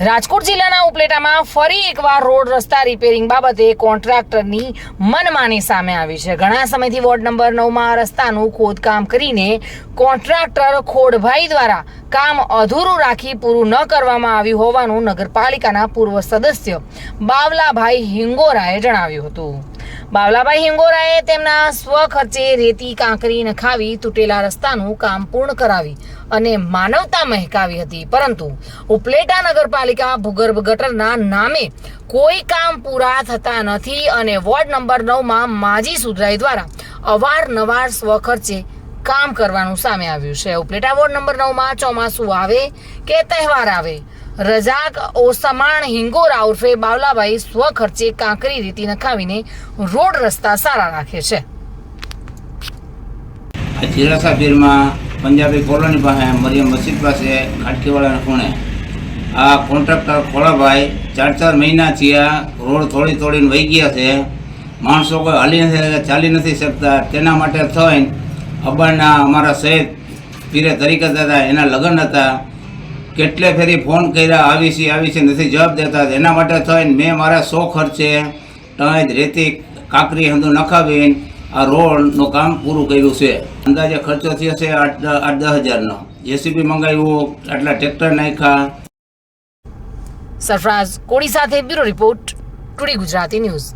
રાજકોટ જિલ્લાના ઉપલેટામાં ફરી એકવાર રોડ રસ્તા રિપેરિંગ બાબતે કોન્ટ્રાક્ટરની મનમાની સામે આવી છે. ઘણા સમયથી વોર્ડ નંબર નવમાં રસ્તાનું ખોદકામ કરીને કોન્ટ્રાક્ટર ખોડભાઈ દ્વારા કામ અધૂરું રાખી પૂરું ન કરવામાં આવ્યું હોવાનું નગરપાલિકાના પૂર્વ સદસ્ય બાવલાભાઈ હિંગોરાએ જણાવ્યું હતું. બાવલાભાઈ હિંગોરાએ તેમના સ્વખર્ચે રેતી, કાંકરી નખાવી તૂટેલા રસ્તાનું કામ પૂર્ણ કરાવી અને માનવતા મહેકાવી હતી. પરંતુ ઉપલેટા નગરપાલિકા ભૂગર્ભ ગટરના નામે કોઈ કામ પૂરા થતા નથી અને વોર્ડ નંબર નવમાં માજી સુધરાઈ દ્વારા અવારનવાર સ્વખર્ચે કામ કરવાનું સામે આવ્યું છે. ઉપલેટા વોર્ડ નંબર નવમાં ચોમાસું આવે કે તહેવાર આવે રજાક ઓસમાણ હિંગોરા ઉર્ફે બાવલાભાઈ સ્વખર્ચે કાંકરી રીતિ નખાવીને રોડ રસ્તા સારા રાખે છે. જીરાસા પીરમાં પંજાબી કોલોની પાસે મરિયમ મસ્જિદ પાસે ખાટકીવાળાના ખૂણે આ કોન્ટ્રાક્ટર ખોળાભાઈ ચાર ચાર મહિના થયા રોડ થોડી થોડીને વહી ગયા છે. માણસો કોઈ હાલી નથી ચાલી નથી શકતા. તેના માટે થઈને અબારના અમારા શહેર પીરે તરીકે હતા, એના લગ્ન હતા. કેટલે ફેરી ફોન કર્યા, આવી છે આવી છે, નથી જવાબ દેતા. એના માટે થઈને મેં મારા સો ખર્ચે ટંજ રેતી કાકરી હંધુ નખાવીને આ રોડનું કામ પૂરું કર્યું છે. અંદાજે ખર્ચો થયો છે આઠ આઠ દસ હજારનો. જેસીબી મંગાવ્યું, આટલા ટ્રેક્ટર નાખ્યા. સરફરાઝ કોડી સાથે bureau report, today Gujarati news.